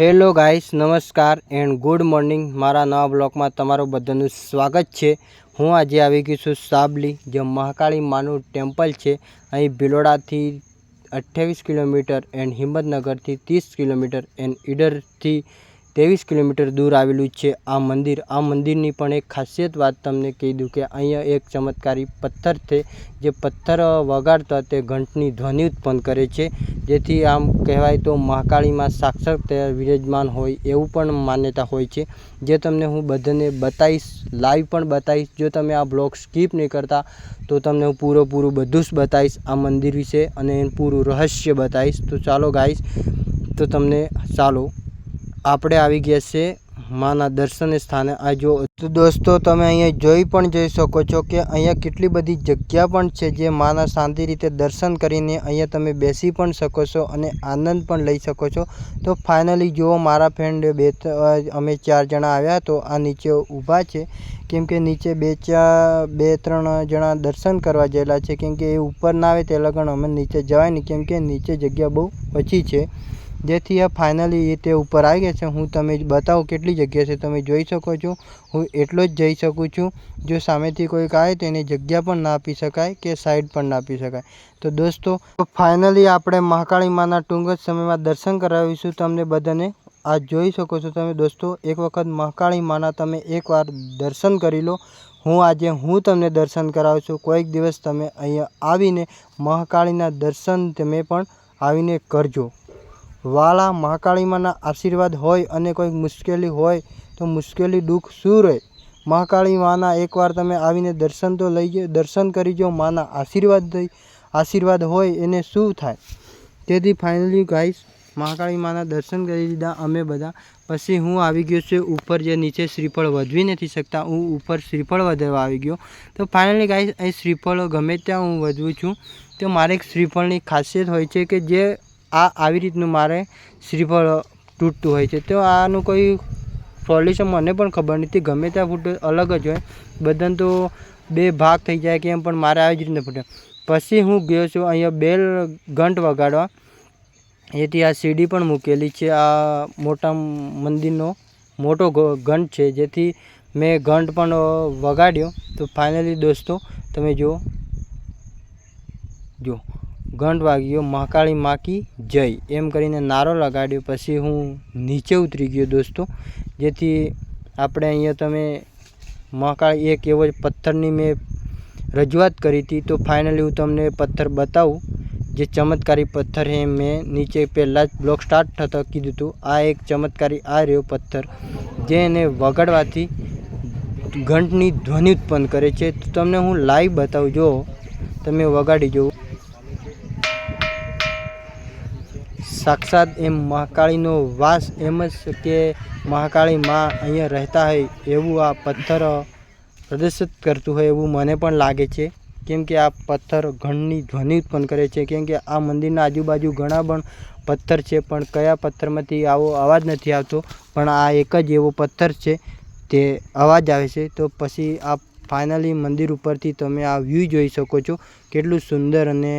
Hello guys namaskar and good morning મારા નવા બ્લોગમાં તમારું બધાનું સ્વાગત છે. હું આજે આવી ગઈ છું સાબલી, જે મહાકાળી માનું ટેમ્પલ છે. અહીં ભિલોડાથી અઠ્યાવીસ કિલોમીટર એન્ડ હિંમતનગરથી ત્રીસ કિલોમીટર એન્ડ ઈડરથી ત્રેવીસ કિલોમીટર દૂર આવેલું છે આ મંદિર. આ મંદિરની પણ એક ખાસિયત વાત તમને કહી દઉં કે અહીંયા એક ચમત્કારી પથ્થર છે, જે પથ્થર વગાડતા તે ઘંટની ધ્વનિ ઉત્પન્ન કરે છે. જેથી આમ કહેવાય તો મહાકાળીમાં સાક્ષાત વિરાજમાન હોય એવું પણ માન્યતા હોય છે. જે તમને હું બધાને બતાવીશ લાઈવ પણ બતાવીશ. જો તમે આ બ્લોગ સ્કીપ નહીં કરતા, તો તમને હું પૂરેપૂરું બધું જ બતાવીશ આ મંદિર વિશે અને એનું પૂરું રહસ્ય બતાવીશ. તો ચાલો ગાઈશ તો તમને ચાલો આપણે આવી ગયા છે માના દર્શન સ્થાને. આ જો દોસ્તો, તમે અહીંયા જોઈ પણ જઈ શકો છો કે અહીંયા કેટલી બધી જગ્યા પણ છે જે માના શાંતિ રીતે દર્શન કરીને અહીંયા તમે બેસી પણ શકો છો અને આનંદ પણ લઈ શકો છો. તો ફાઇનલી જુઓ, મારા ફ્રેન્ડ બે અમે ચાર જણા આવ્યા તો આ નીચે ઊભા છે. કેમ કે નીચે બે ચાર, બે ત્રણ જણા દર્શન કરવા ગયેલા છે. કેમ કે એ ઉપર ના આવે તે લગણ અમે નીચે જવાય નહીં. કેમ કે નીચે જગ્યા બહુ ઓછી છે. જેથી આ ફાઇનલી એ તે ઉપર આવી ગયા છે. હું તમે બતાવું કેટલી જગ્યા છે તમે જોઈ શકો છો. હું એટલો જ જઈ શકું છું. જો સામેથી કોઈક આવે તો એને જગ્યા પણ ના આપી શકાય કે સાઈડ પણ ના આપી શકાય. તો દોસ્તો ફાઇનલી આપણે મહાકાળી માના ટૂંક જ સમયમાં દર્શન કરાવીશું તમને બધાને. આ જોઈ શકો છો તમે દોસ્તો, એક વખત મહાકાળી માના તમે એકવાર દર્શન કરી લો. હું આજે હું તમને દર્શન કરાવું છું કોઈક દિવસ તમે અહીંયા આવીને મહાકાળીના દર્શન તમે પણ આવીને કરજો. વાલા મહાકાળીમાંના આશીર્વાદ હોય અને કોઈ મુશ્કેલી હોય તો મુશ્કેલી, દુઃખ શું રહે? મહાકાળી માના એકવાર તમે આવીને દર્શન તો લઈ દર્શન કરી જાઓ માના આશીર્વાદ આશીર્વાદ હોય એને શું થાય? તેથી ફાઇનલી ગાઈસ મહાકાળી માના દર્શન કરી લીધા અમે બધા. પછી હું આવી ગયો છું ઉપર જે નીચે શ્રીફળ વધવી નથી શકતા, હું ઉપર શ્રીફળ વધવા આવી ગયો. તો ફાઇનલી ગાઈસ અહીં શ્રીફળ ગમે ત્યાં હું વધવું છું. તો મારે એક શ્રીફળની ખાસિયત હોય છે કે જે આ આવી રીતનું મારે શ્રીફળ તૂટતું હોય છે. તો આનું કોઈ સોલ્યુશન મને પણ ખબર નથી. ગમે ત્યાં ફૂટે, અલગ જ હોય. બધાને તો બે ભાગ થઈ જાય કે એમ, પણ મારે આવી જ રીતના ફૂટે. પછી હું ગયો છું અહીંયા બેલ ઘંટ વગાડવા. એથી આ સીડી પણ મૂકેલી છે. આ મોટા મંદિરનો મોટો ઘંટ છે. જેથી મેં ઘંટ પણ વગાડ્યો. તો ફાઇનલી દોસ્તો, તમે જુઓ. જુઓ. ઘંટ વાગ્યો મહાકાળી માકી, જય. એમ કરીને નારો લગાડ્યો. પછી હું નીચે ઉતરી ગયો દોસ્તો. જેથી આપણે અહીંયા તમે મહાકાળી એક એવો પથ્થરની મેં રજૂઆત કરી હતી. તો ફાઇનલી હું તમને પથ્થર બતાવું. જે ચમત્કારી પથ્થર હે મેં નીચે પહેલાં જ બ્લોક સ્ટાર્ટ થતાં કીધું હતું. આ એક ચમત્કારી આ રહ્યો પથ્થર. જે એને વગાડવાથી ઘંટની ધ્વનિ ઉત્પન્ન કરે છે. તો તમને હું લાઈવ બતાવું. જો તમે વગાડી જુઓ સાક્ષાત એમ મહાકાળીનો વાસ એમ જ કે મહાકાળી માં અહીંયા રહેતા હોય એવું આ પથ્થર પ્રદર્શિત કરતું હોય એવું મને પણ લાગે છે. કેમ કે આ પથ્થર ઘણની ધ્વનિ ઉત્પન્ન કરે છે. કેમ કે આ મંદિરના આજુબાજુ ઘણા પણ પથ્થર છે, પણ કયા પથ્થરમાંથી આવો અવાજ નથી આવતો? પણ આ એક જ એવો પથ્થર છે, તે અવાજ આવે છે. તો પછી આ ફાઇનલી મંદિર ઉપરથી તમે આ વ્યૂ જોઈ શકો છો. કેટલું સુંદર અને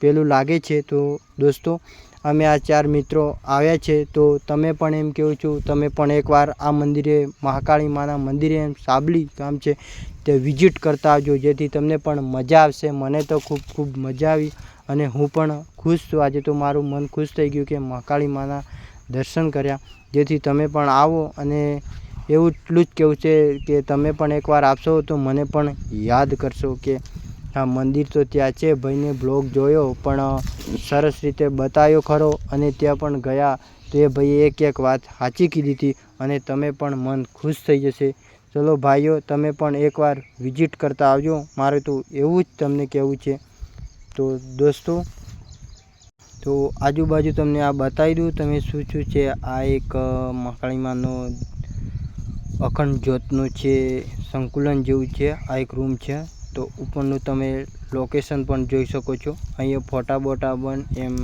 પેલું લાગે છે તો દોસ્તો, અમે આ ચાર મિત્રો આવ્યા છે તો તમે પણ એમ કહું છું, તમે પણ એકવાર આ મંદિરે, મહાકાળી માના મંદિરે એમ સાબલી ગામ છે તે વિઝિટ કરતા આવજો, જેથી તમને પણ મજા આવશે. મને તો ખૂબ ખૂબ મજા આવી અને હું પણ ખુશ છું. આજે તો મારું મન ખુશ થઈ ગયું કે મહાકાળી માના દર્શન કર્યા. જેથી તમે પણ આવો અને એવું એટલું જ કહેવું છે કે તમે પણ એકવાર આપશો તો મને પણ યાદ કરશો કે મંદિર તો ત્યાં છે, ભાઈને બ્લોગ જોયો, પણ સરસ રીતે બતાવ્યો ખરો. અને ત્યાં પણ ગયા તો એ ભાઈએ એક એક વાત સાચી કીધી હતી અને તમે પણ મન ખુશ થઈ જશે. ચલો ભાઈઓ, તમે પણ એકવાર વિઝિટ કરતા આવજો. મારે તો એવું જ તમને કહેવું છે. તો દોસ્તો, તો આજુબાજુ તમને આ બતાવી દઉં, તમે શું શું છે? આ એક મહાકાળીમાનો અખંડ જ્યોતનું છે, સંકુલન જેવું છે. આ એક રૂમ છે. તો ઉપરનું તમે લોકેશન પણ જોઈ શકો છો. અહીંયા ફોટા બોટા પણ એમ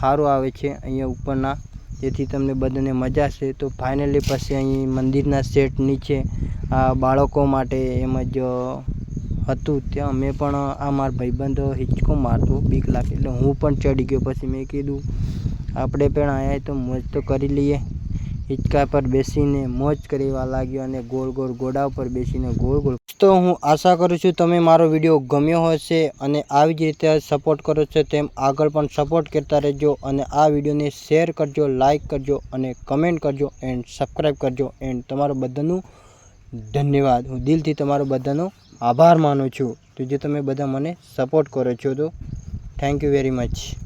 સારું આવે છે. અહીંયા ઉપરના જેથી તમને બધાને મજા છે તો ફાઇનલી પછી અહીં મંદિરના સેટ નીચે આ બાળકો માટે એમ જ હતું. ત્યાં મેં પણ આ મારા ભાઈબંધો હિંચકો મારતો બીક લાગે. એટલે હું પણ ચડી ગયો. પછી મેં કીધું, આપણે પણ આવ્યા તો મોજ તો કરી લઈએ. હિંચકા પર બેસીને મોજ કરવા લાગ્યો અને ગોળ ગોળ ઘોડા ઉપર બેસીને ગોળ ગોળ. તો હું આશા કરું છું તમે મારો વીડિયો ગમ્યો હશે અને આવી જ રીતે સપોર્ટ કરો છો તેમ આગળ પણ સપોર્ટ કરતા રહેજો અને આ વિડીયોને શેર કરજો લાઇક કરજો અને કમેન્ટ કરજો એન્ડ સબસ્ક્રાઈબ કરજો એન્ડ તમારું બધાનું ધન્યવાદ. હું દિલથી તમારો બધાનો આભાર માનું છું. તો જે તમે બધા મને સપોર્ટ કરો છો તો થેન્ક યુ વેરી મચ